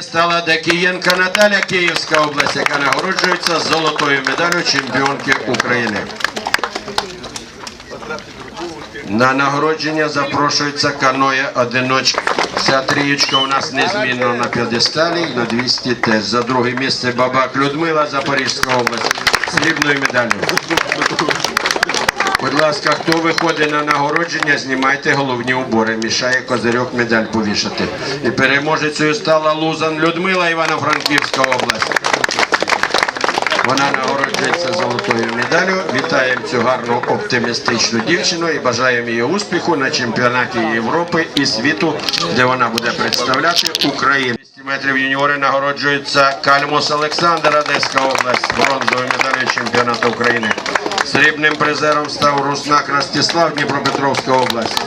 Стала Дакієнка Наталя Київська область, яка нагороджується золотою медаллю чемпіонки України. На нагородження запрошується каноє одиночка. Ця трієчка у нас незмінно на п'єдесталі, на 200 теж. За друге місце Бабак Людмила, Запорізька область, срібною медаллю. Будь ласка, хто виходить на нагородження, знімайте головні убори. Мішає козирьок медаль повішати. І переможецею стала Лузан Людмила Івано-Франківська область. Вона нагороджується золотою медаллю. Вітаємо цю гарну оптимістичну дівчину і бажаємо їй успіху на чемпіонаті Європи і світу, де вона буде представляти Україну. 200 метрів юніори нагороджується Кальмус Олександр, Одеська область, бронзовою медаллю чемпіонату України. Срібним призером став Руснак Ростислав, Дніпропетровська область.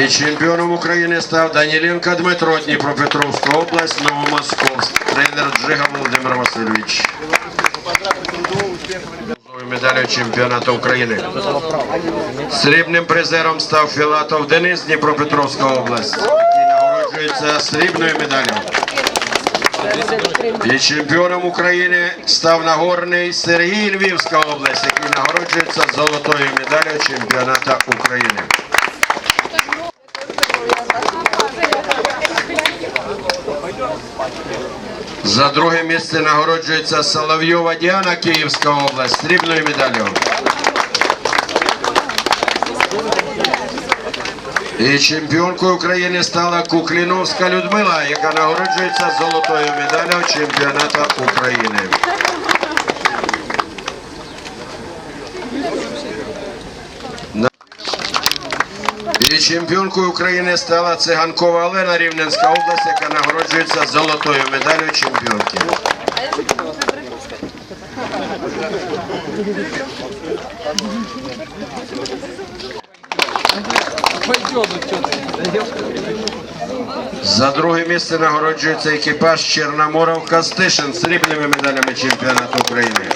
І чемпіоном України став Даніленко Дмитро, Дніпропетровська область, Новомосковськ. Тренер Джига Володимир Васильович. Медаллю чемпіонату України. Срібним призером став Філатов Денис, Дніпропетровська область. Нагороджується срібною медаллю. І чемпіоном України став Нагорний Сергій Львівська область, який нагороджується золотою медаллю чемпіоната України. За друге місце нагороджується Соловйова Діана, Київська область, срібною медаллю. І чемпіонкою України стала Кукліновська Людмила, яка нагороджується золотою медаллю чемпіоната України. І чемпіонкою України стала циганкова Олена Рівненська область, яка нагороджується золотою медаллю чемпіонки. За друге місце нагороджується екіпаж Чорноморов Костишин з срібними медалями чемпіонату України.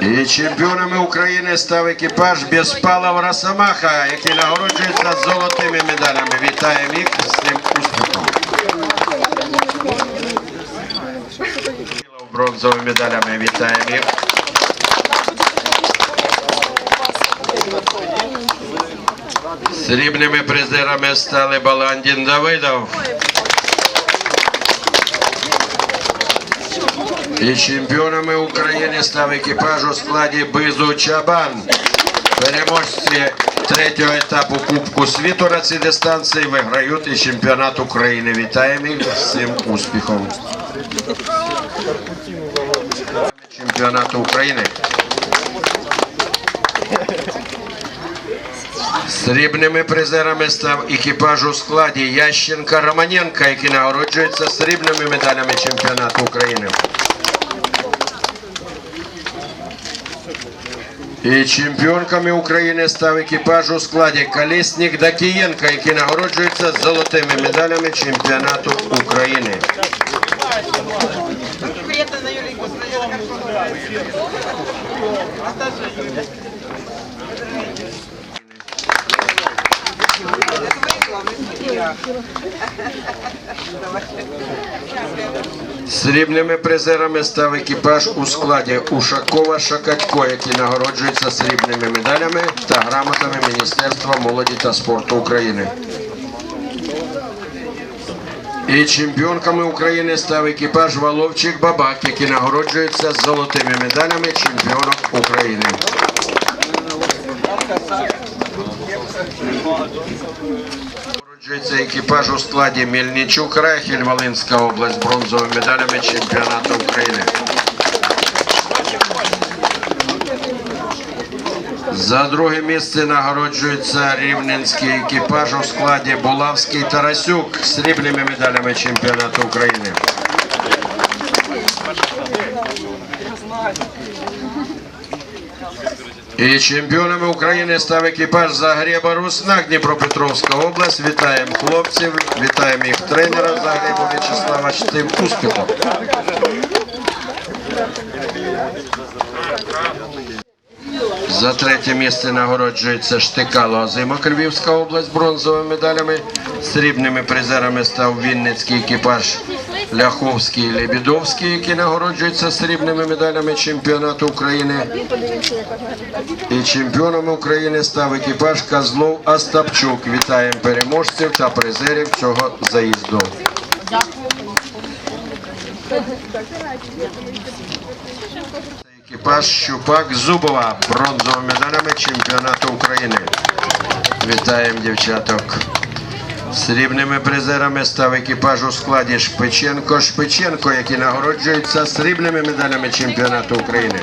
І чемпіонами України став екіпаж Безпалов Росомаха, який нагороджується золотими медалями. Вітаємо їх з цим успіхом. Бронзовими медалями вітаємо їх. Срібними призерами стали Баландін Давидов. І чемпіонами України став екіпаж у складі Бизу Чабан. Переможці третього етапу Кубку світу на цій дистанції виграють і чемпіонат України. Вітаємо їх цим успіхом. Чемпіонату України. Срібними призерами став екіпаж у складі Ященка Романенка, який нагороджується срібними медалями чемпіонату України. І чемпіонками України став екіпаж у складі Колесник Дакієнка, який нагороджується золотими медалями чемпіонату України. Срібними призерами став екіпаж у складі Ушакова Шакатько, який нагороджується срібними медалями та грамотами Міністерства молоді та спорту України. І чемпіонками України став екіпаж Воловчик Бабак, який нагороджується золотими медалями чемпіонок України. Нагороджується екіпаж у складі Мельничук Рахіль, Волинська область, бронзовими медалями чемпіонату України. За друге місце нагороджується рівненський екіпаж у складі Булавський Тарасюк з срібними медалями чемпіонату України. І чемпіонами України став екіпаж Загреба Руснак, Дніпропетровська область. Вітаємо хлопців, вітаємо їх тренера Загреба В'ячеслава з тим успіхом. За третє місце нагороджується Штикало Азимок Львівська область бронзовими медалями. Срібними призерами став Вінницький екіпаж Ляховський і Лебідовський, які нагороджуються срібними медалями чемпіонату України. І чемпіоном України став екіпаж Козлов Остапчук. Вітаємо переможців та призерів цього заїзду. Екіпаж Щупак Зубова бронзовими медалями чемпіонату України. Вітаємо дівчаток. Срібними призерами став екіпаж у складі Шпиченко Шпиченко, які нагороджуються срібними медалями чемпіонату України.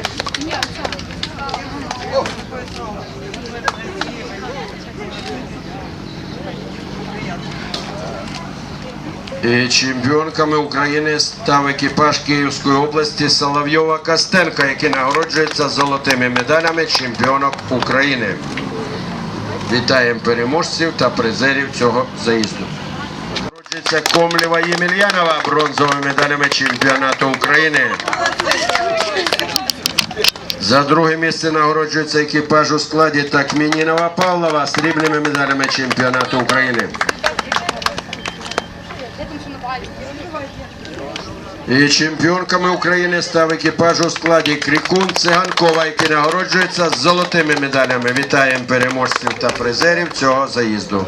І чемпіонками України став екіпаж Київської області Соловйова Костенка, які нагороджуються золотими медалями чемпіонок України. Вітаємо переможців та призерів цього заїзду. Нагороджується Комлєва Ємельянова бронзовими медалями чемпіонату України. За друге місце нагороджується екіпаж у складі Такмінінова Павлова срібними медалями чемпіонату України. І чемпіонками України став екіпаж у складі Крикун Циганкова, який нагороджується з золотими медалями. Вітаємо переможців та призерів цього заїзду.